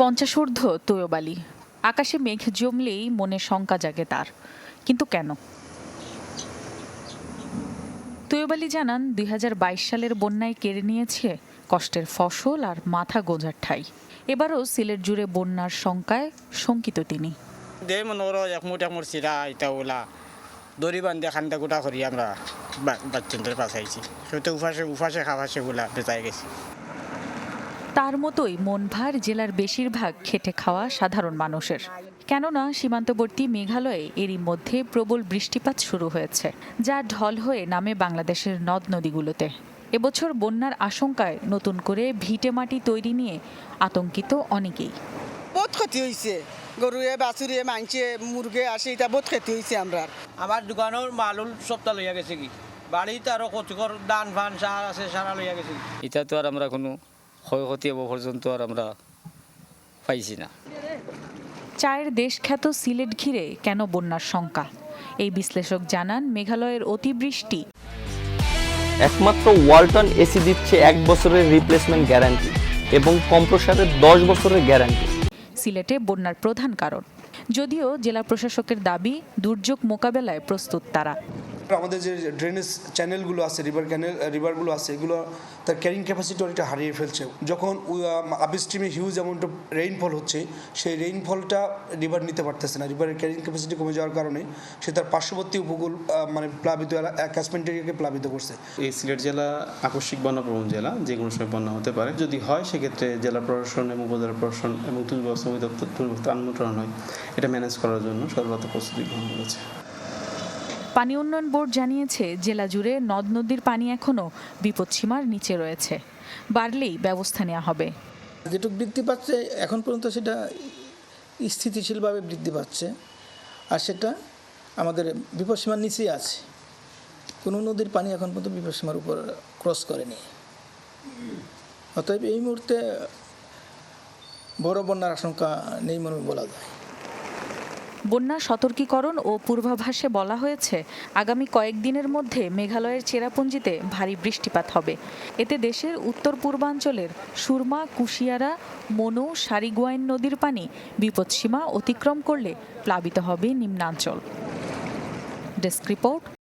পঞ্চাশোর্ধ্ব তোয়বালি। আকাশে মেঘ জমলেই মনে শঙ্কা জাগে তার। কিন্তু কেন? তোয়বালি জানান দু হাজার বাইশ সালের বন্যায় কেড়ে নিয়েছে কষ্টের ফসল আর মাথা গোঁজার ঠাই। এবারও সিলেট জুড়ে বন্যার শঙ্কায় শঙ্কিত তিনি। দে মনোর একমুট একমুট ইটা ওলা। দড়ি বান্ধে খান্দা গোটা করি আমরা বাচ্চাদের পাশাইছি উফাসে উফাসে খাওয়াসে গুলা বেচাই গেছি। তার মতোই মন ভার জেলার বেশিরভাগ খেটে খাওয়া সাধারণ মানুষের। কেননা সীমান্তবর্তী মেঘালয়ে এরই মধ্যে প্রবল বৃষ্টিপাত শুরু হয়েছে যা ঢল হয়ে নামে বাংলাদেশের নদ নদীগুলোতে। এবছর বন্যার আশঙ্কায় নতুন করে ভিটে মাটি তৈরি নিয়ে আতঙ্কিত অনেকেই। বহুত ক্ষতি হয়েছে গরুয়ে বাছুরিয়ে মাংসে মুরগে আসে এটা বহুত ক্ষতি হয়েছে আমরা। আমার দোকানের মালুল সপ্তাহ লইয়া গেছে কি বাড়িতে আরও কচুকর দান ফান সার আছে সারা লইয়া গেছে এটা তো আর আমরা কোনো ক্ষয়ক্ষতি হব পর্যন্ত আর আমরা পাইছি না। চায়ের দেশ খ্যাত সিলেট ঘিরে কেন বন্যার শঙ্কা? এই বিশ্লেষক জানান মেঘালয়ের অতিবৃষ্টি। একমাত্র ওয়ালটন এসি দিচ্ছে এক বছরের রিপ্লেসমেন্ট গ্যারান্টি এবং কম্প্রসারের দশ বছরের গ্যারান্টি সিলেটে বন্যার প্রধান কারণ। যদিও জেলা প্রশাসকের দাবি দুর্যোগ মোকাবেলায় প্রস্তুত তারা। আমাদের যে ড্রেনেজ চ্যানেলগুলো আছে রিভার ক্যানেল রিভারগুলো আছে, এগুলো তার ক্যারিং ক্যাপাসিটি অনেকটা হারিয়ে ফেলছে। যখন আবিস স্ট্রিমে হিউজ অ্যামাউন্ট অফ রেইনফল হচ্ছে, সেই রেইনফলটা রিভার নিতে পারতেছে না। রিভারের ক্যারিং ক্যাপাসিটি কমে যাওয়ার কারণে সে তার পার্শ্ববর্তী উপকূল মানে প্লাবিত ক্যাচমেন্ট এরিয়াকে প্লাবিত করছে। এই সিলেট জেলা আকস্মিক বন্যাপ্রবণ জেলা, যে কোনো সময় বন্যা হতে পারে। যদি হয়, সেক্ষেত্রে জেলা প্রশাসন এবং উপজেলা প্রশাসন এবং ব্যবস্থা অধিদপ্তর তুলবস্ত আমন্ত্রণ হয় এটা ম্যানেজ করার জন্য সর্বাত্মক প্রস্তুতি গ্রহণ করেছে। পানি উন্নয়ন বোর্ড জানিয়েছে, জেলা জুড়ে নদ নদীর পানি এখনও বিপদসীমার নিচে রয়েছে। বাড়লেই ব্যবস্থা নেওয়া হবে। যেটুকু বৃদ্ধি পাচ্ছে, এখন পর্যন্ত সেটা স্থিতিশীলভাবে বৃদ্ধি পাচ্ছে আর সেটা আমাদের বিপদসীমার নিচেই আছে। কোনো নদীর পানি এখন পর্যন্ত বিপদসীমার উপর ক্রস করেনি। অতএব এই মুহূর্তে বড় বন্যার আশঙ্কা নেই মনে বলা যায়। বন্যা সতর্কীকরণ ও পূর্বাভাসে বলা হয়েছে, আগামী কয়েকদিনের মধ্যে মেঘালয়ের চেরাপুঞ্জিতে ভারী বৃষ্টিপাত হবে। এতে দেশের উত্তর পূর্বাঞ্চলের সুরমা, কুশিয়ারা, মনো, সারিগুয়াইন নদীর পানি বিপদসীমা অতিক্রম করলে প্লাবিত হবে নিম্নাঞ্চল। Desk report